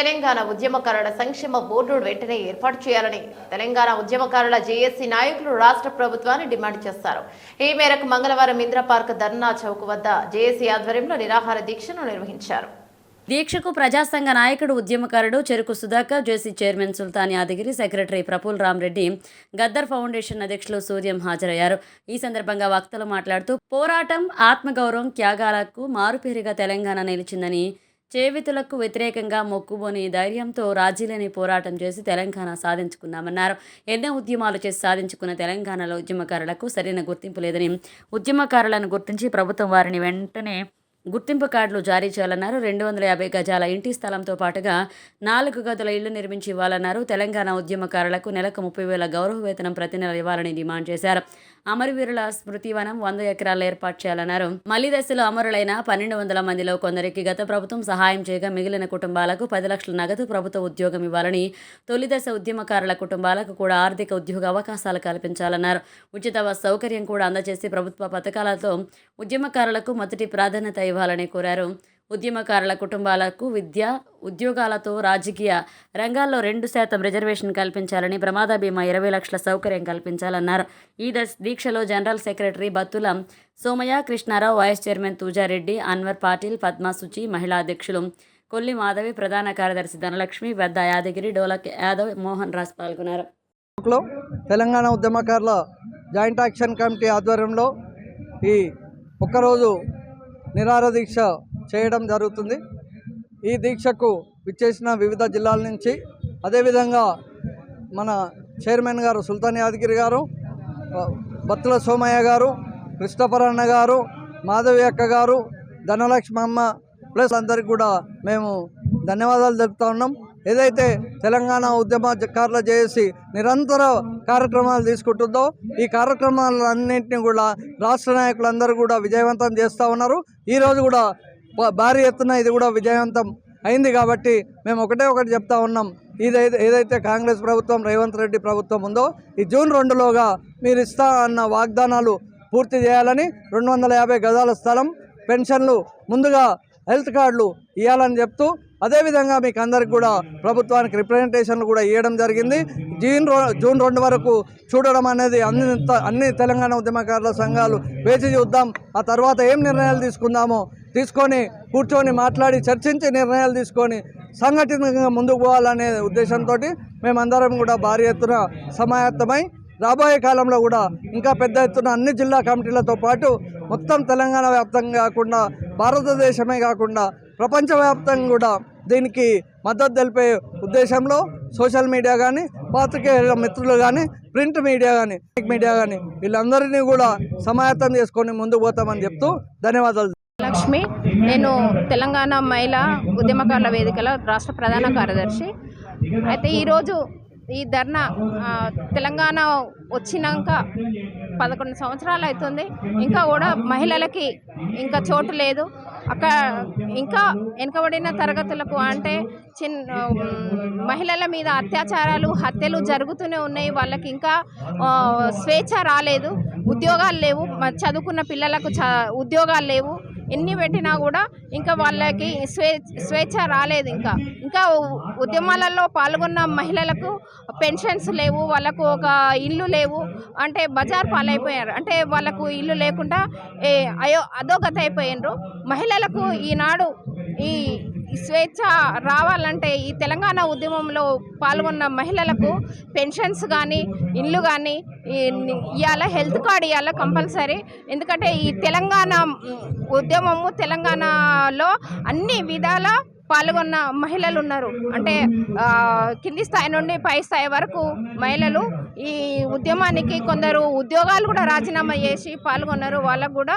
తెలంగాణ ఉద్యమకారుల సంక్షేమ బోర్డు వెంటనే ఏర్పాటు చేయాలని తెలంగాణ ఉద్యమకారుల జేఏసీ నాయకులు రాష్ట్ర ప్రభుత్వాన్ని డిమాండ్ చేస్తారు. ఈ మేరకు మంగళవారం ఇంద్ర పార్క్ ధర్నా చౌక్ వద్ద జేఏసీ ఆధ్వర్యంలో నిరాహార దీక్షను నిర్వహించారు. దీక్షకు ప్రజాసంఘ నాయకుడు ఉద్యమకారుడు Cheruku Sudhakar J C chairman Sultan Yadagiri secretary Praful Ramreddy Gaddar foundation అధ్యక్షులు సూర్యం హాజరయ్యారు. ఈ సందర్భంగా వక్తలు మాట్లాడుతూ పోరాటం ఆత్మగౌరవం త్యాగాలకు మారుపేరుగా తెలంగాణ నిలిచిందని చేవితులకు వ్యతిరేకంగా మొక్కుబోని ధైర్యంతో రాజీలేని పోరాటం చేసి తెలంగాణ సాధించుకున్నామన్నారు ఎన్నో ఉద్యమాలు చేసి సాధించుకున్న తెలంగాణలో ఉద్యమకారులకు సరైన గుర్తింపు లేదని ఉద్యమకారులను గుర్తించి ప్రభుత్వం వారిని వెంటనే గుర్తింపు కార్డులు జారీ చేయాలన్నారు. రెండు వందల యాభై గజాల ఇంటి స్థలంతో పాటుగా నాలుగు గదుల ఇళ్ళు నిర్మించి ఇవ్వాలన్నారు. తెలంగాణ ఉద్యమకారులకు నెలకు ముప్పై వేల గౌరవ వేతనం ప్రతి నెల ఇవ్వాలని డిమాండ్ చేశారు. అమరవీరుల స్మృతివనం వంద ఎకరాలు ఏర్పాటు చేయాలన్నారు. మలి దశలో అమరులైన పన్నెండు వందల మందిలో కొందరికి గత ప్రభుత్వం సహాయం చేయగా మిగిలిన కుటుంబాలకు పది లక్షల నగదు ప్రభుత్వ ఉద్యోగం ఇవ్వాలని తొలి దశ ఉద్యమకారుల కుటుంబాలకు కూడా ఆర్థిక ఉద్యోగ అవకాశాలు కల్పించాలన్నారు. ఉచిత సౌకర్యం కూడా అందజేసి ప్రభుత్వ పథకాలతో ఉద్యమకారులకు మొదటి ప్రాధాన్యత ఇవ్వాలని కోరారు. ఉద్యమకారుల కుటుంబాలకు విద్య ఉద్యోగాలతో రాజకీయ రంగాల్లో రెండు శాతం రిజర్వేషన్ కల్పించాలని ప్రమాద బీమా ఇరవై లక్షల సౌకర్యం కల్పించాలన్నారు. ఈ దశ దీక్షలో general secretary Battula Somaiah Krishna Rao vice chairman Tujareddy Anwar Patil Padmasuchi మహిళా అధ్యక్షులు కొల్లి మాధవి ప్రధాన కార్యదర్శి ధనలక్ష్మి పెద్ద యాదగిరి డోలక్ యాదవ్ మోహన్ రాజ్ పాల్గొన్నారు. తెలంగాణ ఉద్యమకారుల జాయింట్ యాక్షన్ కమిటీ ఆధ్వర్యంలో ఈ ఒక్కరోజు నిరార దీక్ష చేయడం జరుగుతుంది. ఈ దీక్షకు విచ్చేసిన వివిధ జిల్లాల నుంచి అదేవిధంగా మన చైర్మన్ గారు సుల్తాన్ యాదగిరి గారు బత్తుల సోమయ్య గారు క్రిస్టఫర్ అన్న గారు మాధవి అక్క గారు ధనలక్ష్మమ్మ ప్లస్ అందరికి కూడా మేము ధన్యవాదాలు తెలుపుతా ఉన్నాం. ఏదైతే తెలంగాణ ఉద్యమకారుల చేసి నిరంతర కార్యక్రమాలు తీసుకుంటుందో ఈ కార్యక్రమాలన్నింటినీ కూడా రాష్ట్ర నాయకులందరూ కూడా విజయవంతం చేస్తూ ఉన్నారు. ఈరోజు కూడా భారీ ఎత్తున ఇది కూడా విజయవంతం అయింది కాబట్టి మేము ఒకటే ఒకటి చెప్తా ఉన్నాం. ఇదైతే ఏదైతే కాంగ్రెస్ ప్రభుత్వం రేవంత్ రెడ్డి ప్రభుత్వం ఉందో ఈ జూన్ రెండులోగా మీరు ఇస్తా అన్న వాగ్దానాలు పూర్తి చేయాలని రెండు వందల యాభై గజాల స్థలం పెన్షన్లు ముందుగా హెల్త్ కార్డులు ఇవ్వాలని చెప్తూ అదేవిధంగా మీకు అందరికి కూడా ప్రభుత్వానికి రిప్రజెంటేషన్లు కూడా ఇవ్వడం జరిగింది. జూన్ జూన్ రెండు వరకు చూడడం అనేది అన్ని అన్ని తెలంగాణ ఉద్యమకారుల సంఘాలు వేచి చూద్దాం. ఆ తర్వాత ఏం నిర్ణయాలు తీసుకుందామో తీసుకొని కూర్చొని మాట్లాడి చర్చించి నిర్ణయాలు తీసుకొని సంఘటితంగా ముందుకు పోవాలనే ఉద్దేశంతో మేమందరం కూడా భారీ ఎత్తున సమాయత్తమై రాబోయే కాలంలో కూడా ఇంకా పెద్ద ఎత్తున అన్ని జిల్లా కమిటీలతో పాటు మొత్తం తెలంగాణ వ్యాప్తంగా కాకుండా భారతదేశమే కాకుండా ప్రపంచవ్యాప్తంగా కూడా దీనికి మద్దతు తెలిపే ఉద్దేశంలో సోషల్ మీడియా కానీ పాత్రికేయుల మిత్రులు కానీ ప్రింట్ మీడియా కానీ మీడియా కానీ వీళ్ళందరినీ కూడా సమాయత్తం చేసుకొని ముందుకు పోతామని చెప్తూ ధన్యవాదాలు. లక్ష్మి నేను తెలంగాణ మహిళా ఉద్యమకారుల వేదికల రాష్ట్ర ప్రధాన కార్యదర్శి. అయితే ఈరోజు ఈ ధర్నా తెలంగాణ వచ్చినాక పదకొండు సంవత్సరాలు అవుతుంది. ఇంకా కూడా మహిళలకి ఇంకా చోటు లేదు. అక్కడ ఇంకా వెనుకబడిన తరగతులకు అంటే చిన్న మహిళల మీద అత్యాచారాలు హత్యలు జరుగుతూనే ఉన్నాయి. వాళ్ళకి ఇంకా స్వేచ్ఛ రాలేదు. ఉద్యోగాలు లేవు. మ- చదువుకున్న పిల్లలకు చ ఉద్యోగాలు లేవు. ఎన్ని పెట్టినా కూడా ఇంకా వాళ్ళకి స్వే స్వేచ్ఛ రాలేదు ఇంకా. ఇంకా ఉద్యమాలలో పాల్గొన్న మహిళలకు పెన్షన్స్ లేవు వాళ్ళకు ఒక ఇల్లు లేవు అంటే బజార్ పాలైపోయారు. అంటే వాళ్ళకు ఇల్లు లేకుండా ఏ అయో అధోగత అయిపోయినరు మహిళలకు ఈనాడు ఈ స్వేచ్ఛ రావాలంటే ఈ తెలంగాణ ఉద్యమంలో పాల్గొన్న మహిళలకు పెన్షన్స్ కానీ ఇల్లు కానీ ఇవాళ హెల్త్ కార్డ్ ఇవాళ కంపల్సరీ. ఎందుకంటే ఈ తెలంగాణ ఉద్యమము తెలంగాణలో అన్ని విధాల పాల్గొన్న మహిళలు ఉన్నారు అంటే కింది స్థాయి నుండి పై స్థాయి వరకు మహిళలు ఈ ఉద్యమానికి కొందరు ఉద్యోగాలు కూడా రాజీనామా చేసి పాల్గొన్నారు. వాళ్ళకు కూడా